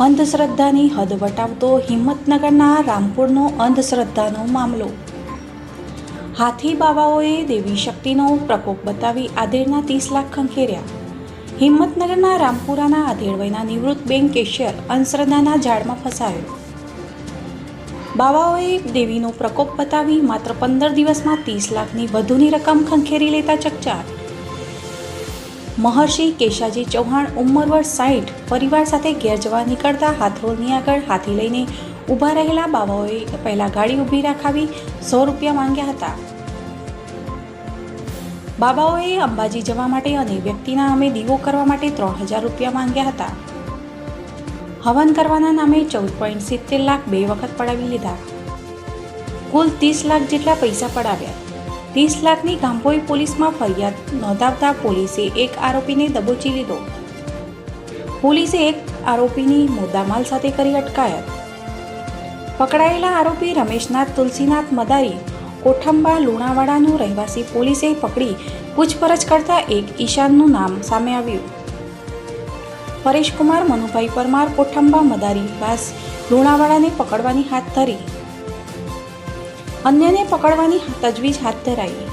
અંધશ્રદ્ધાની હદ વટાવતો હિંમતનગરના રામપુરનો અંધશ્રદ્ધાનો મામલો. હાથી બાવાઓએ દેવી શક્તિનો પ્રકોપ બતાવી આધેડના ત્રીસ લાખ ખંખેર્યા. હિંમતનગરના રામપુરાના આધેડવયના નિવૃત્ત બેંક કેશિયર અંધશ્રદ્ધાના ઝાડમાં ફસાયો. બાવાઓએ દેવીનો પ્રકોપ બતાવી માત્ર પંદર દિવસમાં ત્રીસ લાખની વધુની રકમ ખંખેરી લેતા ચકચાર. મહર્ષિ કેશાજી ચૌહાણ ઉંમર વર્ષ સાઠ પરિવાર સાથે ઘેર જવા નીકળતા હાથરોળની આગળ હાથી લઈને ઊભા રહેલા બાવાઓએ પહેલાં ગાડી ઊભી રાખાવી સો રૂપિયા માંગ્યા હતા. બાબાઓએ અંબાજી જવા માટે અને વ્યક્તિના નામે દીવો કરવા માટે ત્રણ હજાર રૂપિયા માંગ્યા હતા. હવન કરવાના નામે ચૌદ પોઈન્ટ સિત્તેર લાખ બે વખત પડાવી લીધા. કુલ ત્રીસ લાખ જેટલા પૈસા પડાવ્યા. ત્રીસ લાખની ગાંભોઈ પોલીસમાં ફરિયાદ, નોંધાવતા પોલીસે એક આરોપીને દબોચી લીધો. પોલીસે એક આરોપીની મુદ્દામાલ સાથે કરી અટકાયત. પકડાયેલા આરોપી રમેશનાથ, તુલસીનાથ મદારી, કોઠંબા, લુણાવાડાનો રહેવાસી પોલીસે પકડી પૂછપરછ કરતા એક ઈશાનનું નામ સામે આવ્યું. પરેશકુમાર, મનુભાઈ પરમાર, કોઠંબા, મદારી, વાસ, લુણાવાડાને પકડવાની હાથ ધરી. અન્યને પકડવાની તજવીજ હાથ ધરાઈ.